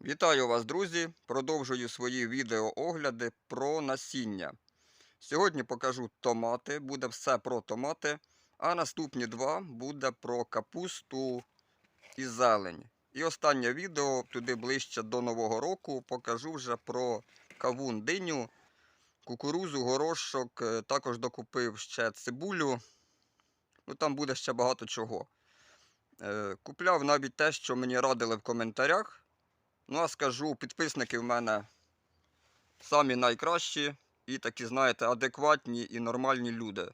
Вітаю вас, друзі! Продовжую свої відеоогляди про насіння. Сьогодні покажу томати, буде все про томати, а наступні два буде про капусту і зелень. І останнє відео туди ближче до Нового року покажу вже про кавун диню, кукурузу, горошок, е, також докупив ще цибулю. Ну там буде ще багато чого. Е, Купляв навіть те, що мені радили в коментарях. Ну, а скажу, підписники в мене самі найкращі і такі, знаєте, адекватні і нормальні люди.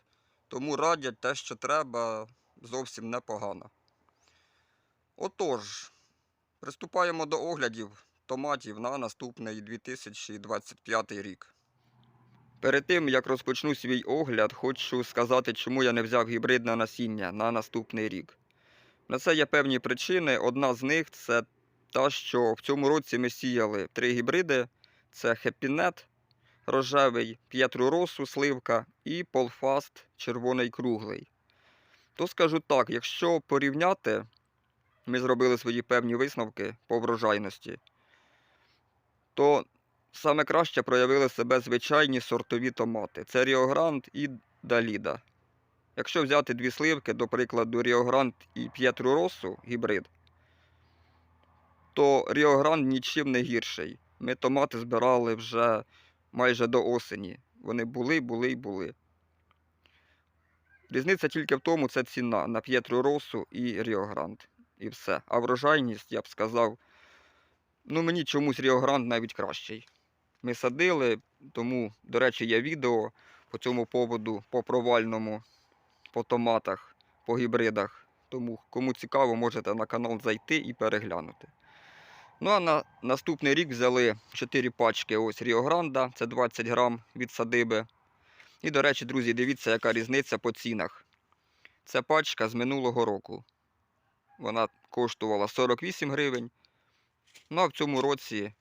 Тому радять те, що треба, зовсім непогано. Отож, приступаємо до оглядів томатів на наступний 2025 рік. Перед тим, як розпочну свій огляд, хочу сказати, чому я не взяв гібридне насіння на наступний рік. На це є певні причини. Одна з них це та, що в цьому році ми сіяли три гібриди: це Хеппінет рожевий, П'єтру Росу сливка і Полфаст червоний круглий. То скажу так, якщо порівняти, ми зробили свої певні висновки по врожайності, то саме краще проявили себе звичайні сортові томати. Це Ріогрант і Даліда. Якщо взяти дві сливки, до прикладу, Ріогрант і П'єтру Росу гібрид, то Ріогранд нічим не гірший. Ми томати збирали вже майже до осені. Вони були, були і були. Різниця тільки в тому, це ціна на П'єтру Росу і Ріогранд. І все. А врожайність, я б сказав, ну мені чомусь Ріогранд навіть кращий. Ми садили, тому, до речі, є відео по цьому поводу, по провальному, по томатах, по гібридах. Тому кому цікаво, можете на канал зайти і переглянути. Ну а на наступний рік взяли 4 пачки ось Ріогранда, це 20 грам від садиби. І, до речі, друзі, дивіться, яка різниця по цінах. Це пачка з минулого року. Вона коштувала 48 гривень. Ну а в цьому році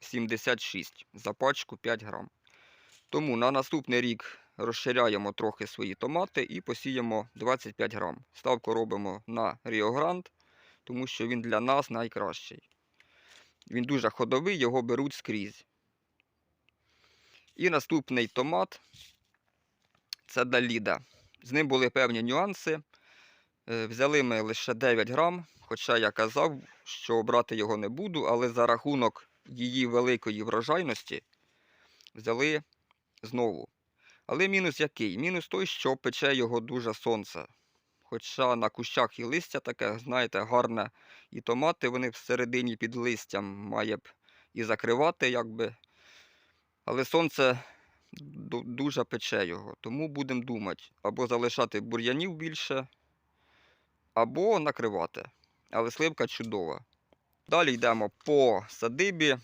76 за пачку 5 грам. Тому на наступний рік розширяємо трохи свої томати і посіємо 25 грам. Ставку робимо на Ріогранд, тому що він для нас найкращий. Він дуже ходовий, його беруть скрізь. І наступний томат це Даліда. З ним були певні нюанси. Е, Взяли ми лише 9 грам, хоча я казав, що брати його не буду, але за рахунок її великої врожайності взяли знову. Але мінус який? Мінус той, що пече його дуже сонце. Хоча на кущах і листя таке, знаєте, гарне, і томати вони всередині під листям має б і закривати, якби. Але сонце дуже пече його. Тому будемо думати, або залишати бур'янів більше, або накривати. Але сливка чудова. Далі йдемо по садибі.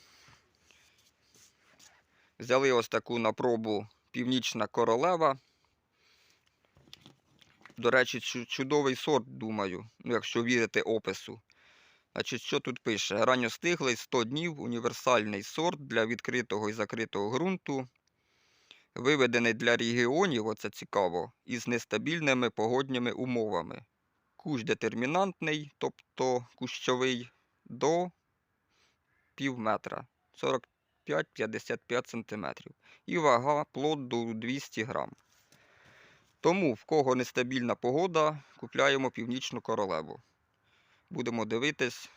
Взяли ось таку на пробу північна королева. До речі, чудовий сорт, думаю, ну, якщо вірити опису. Значить, що тут пише? Ранньостиглий 100 днів, універсальний сорт для відкритого і закритого ґрунту. Виведений для регіонів, оце цікаво, із нестабільними погодніми умовами. Кущ детермінантний, тобто кущовий, до пів метра. 45-55 см. І вага плоду 200 грам. Тому, в кого нестабільна погода, купляємо північну королеву. Будемо дивитись,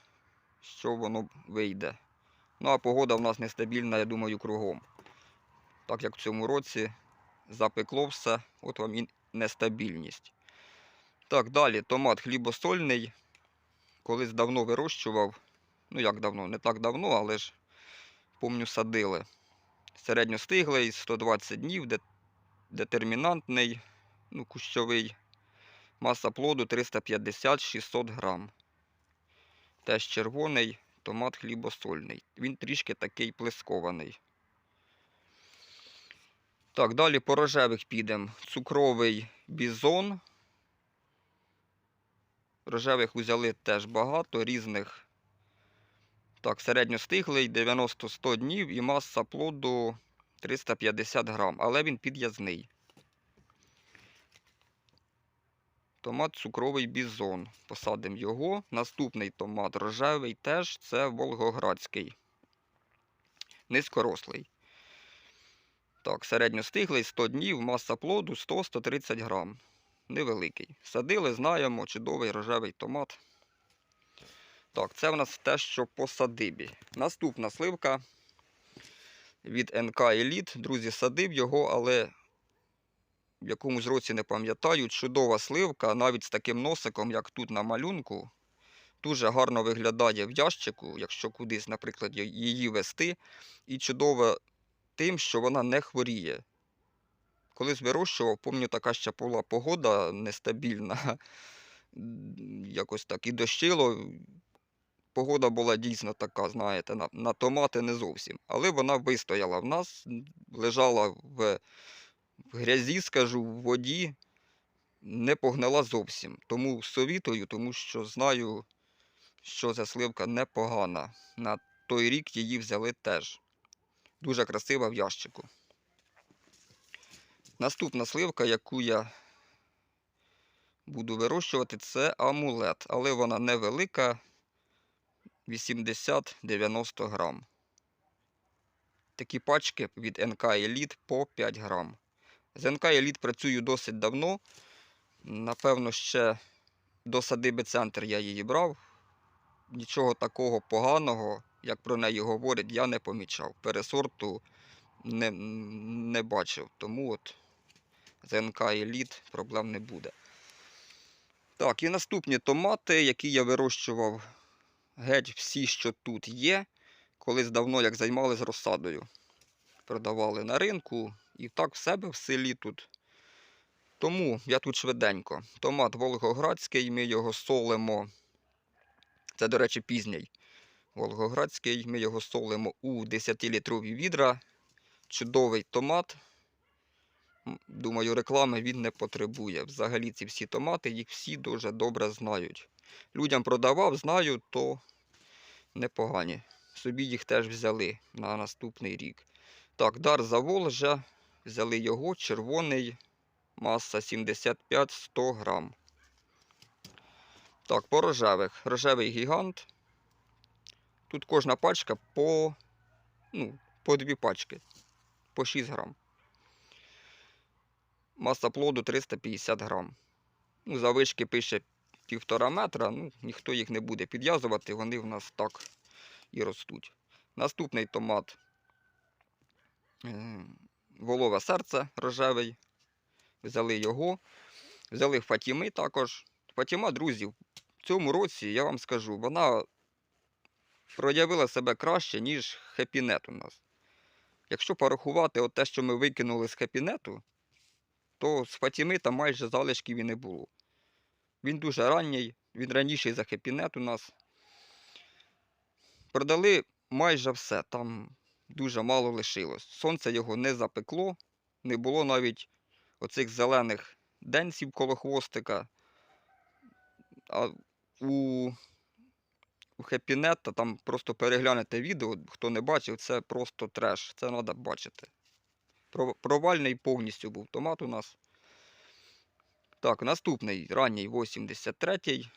що воно вийде. Ну а погода в нас нестабільна, я думаю, кругом. Так як в цьому році запекло все, от вам і нестабільність. Так, далі томат хлібосольний. Колись давно вирощував. Ну як давно, не так давно, але ж помню, садили. Середньостиглий, 120 днів, де- детермінантний, ну, кущовий. Маса плоду 350-600 грам. Теж червоний томат хлібосольний. Він трішки такий плескований. Так, далі по рожевих підемо. Цукровий бізон. Рожевих взяли теж багато, різних. Так, середньостиглий 90-100 днів і маса плоду 350 грам, але він під'язний. Томат цукровий бізон. Посадимо його. Наступний томат рожевий теж це Волгоградський. низькорослий. Так, середньостиглий 100 днів, маса плоду 100-130 грам. Невеликий. Садили, знаємо, чудовий рожевий томат. Так, це в нас те, що по садибі. Наступна сливка від НК Еліт. Друзі, садив його, але в якомусь році не пам'ятаю. Чудова сливка, навіть з таким носиком, як тут на малюнку. Дуже гарно виглядає в ящику, якщо кудись, наприклад, її вести. І чудова тим, що вона не хворіє. Колись вирощував, пам'ятаю, така ще була погода нестабільна. Якось так і дощило. Погода була дійсно така, знаєте, на, на томати не зовсім. Але вона вистояла в нас, лежала в, в грязі, скажу, в воді, не погнила зовсім. Тому совітую, тому що знаю, що ця сливка непогана. На той рік її взяли теж. Дуже красива в ящику. Наступна сливка, яку я буду вирощувати, це амулет. Але вона невелика, 80-90 грам. Такі пачки від НК Еліт по 5 грам. З НК Еліт працюю досить давно. Напевно, ще до садиби центр я її брав. Нічого такого поганого, як про неї говорять, я не помічав. Пересорту не, не бачив. Тому от з НК Еліт проблем не буде. Так, і наступні томати, які я вирощував геть всі, що тут є. Колись давно як займалися розсадою. Продавали на ринку і так в себе в селі тут. Тому я тут швиденько. Томат Волгоградський, ми його солимо. Це, до речі, пізній. Волгоградський, ми його солимо у 10-літрові відра. Чудовий томат. Думаю, реклами він не потребує. Взагалі ці всі томати, їх всі дуже добре знають. Людям продавав, знаю, то непогані. Собі їх теж взяли на наступний рік. Так, дар Заволжя. Взяли його, червоний, маса 75-100 грам. Так, по рожевих. Рожевий гігант. Тут кожна пачка по, ну, по дві пачки. По 6 грам. Маса плоду 350 грам. Ну, за вишки пише півтора метра, ну, ніхто їх не буде підв'язувати, вони в нас так і ростуть. Наступний томат е, волове серце рожевий. Взяли його. Взяли Фатіми також. Фатіма, друзі, в цьому році, я вам скажу, вона проявила себе краще, ніж хепінет у нас. Якщо порахувати от те, що ми викинули з хепінету, то з Фатіми там майже залишків і не було. Він дуже ранній, він раніший за хепінет у нас. Продали майже все, там дуже мало лишилось. Сонце його не запекло, не було навіть оцих зелених денців коло хвостика. А у, у хепінета там просто переглянете відео, хто не бачив, це просто треш. Це треба бачити. Про- Провальний повністю був томат у нас. Так, наступний ранній 83-й.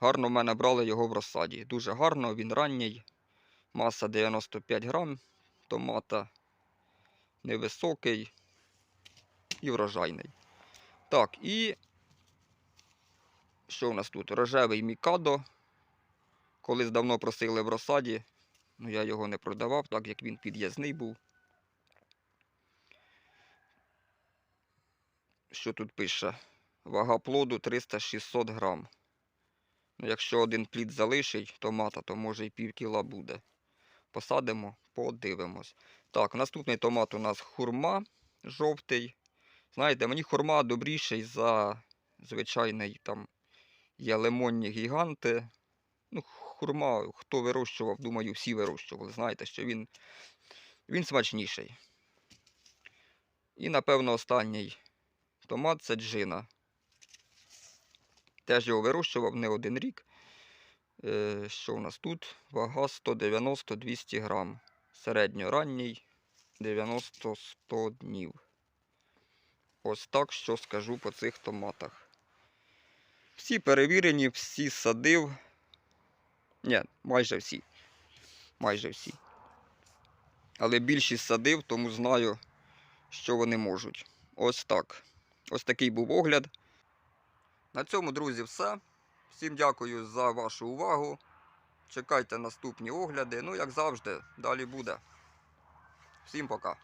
Гарно в мене брали його в розсаді. Дуже гарно, він ранній. Маса 95 грам томата. Невисокий і врожайний. Так, і що у нас тут? Рожевий мікадо. Колись давно просили в розсаді. Ну, я його не продавав, так як він під'їзний був. Що тут пише? Вага плоду 300-600 грам. Ну, якщо один плід залишить томата, то може і пів кіла буде. Посадимо, подивимось. Так, наступний томат у нас хурма жовтий. Знаєте, мені хурма добріший за звичайний там є лимонні гіганти. Ну, хурма, хто вирощував, думаю, всі вирощували. Знаєте, що він, він смачніший. І, напевно, останній томат це джина. Теж його вирощував не один рік. Е, що у нас тут? Вага 190-200 грам. Середньоранній 90-100 днів. Ось так, що скажу по цих томатах. Всі перевірені, всі садив. Ні, майже всі. Майже всі. Але більшість садив, тому знаю, що вони можуть. Ось так. Ось такий був огляд. На цьому, друзі, все. Всім дякую за вашу увагу. Чекайте наступні огляди. Ну, як завжди, далі буде. Всім пока.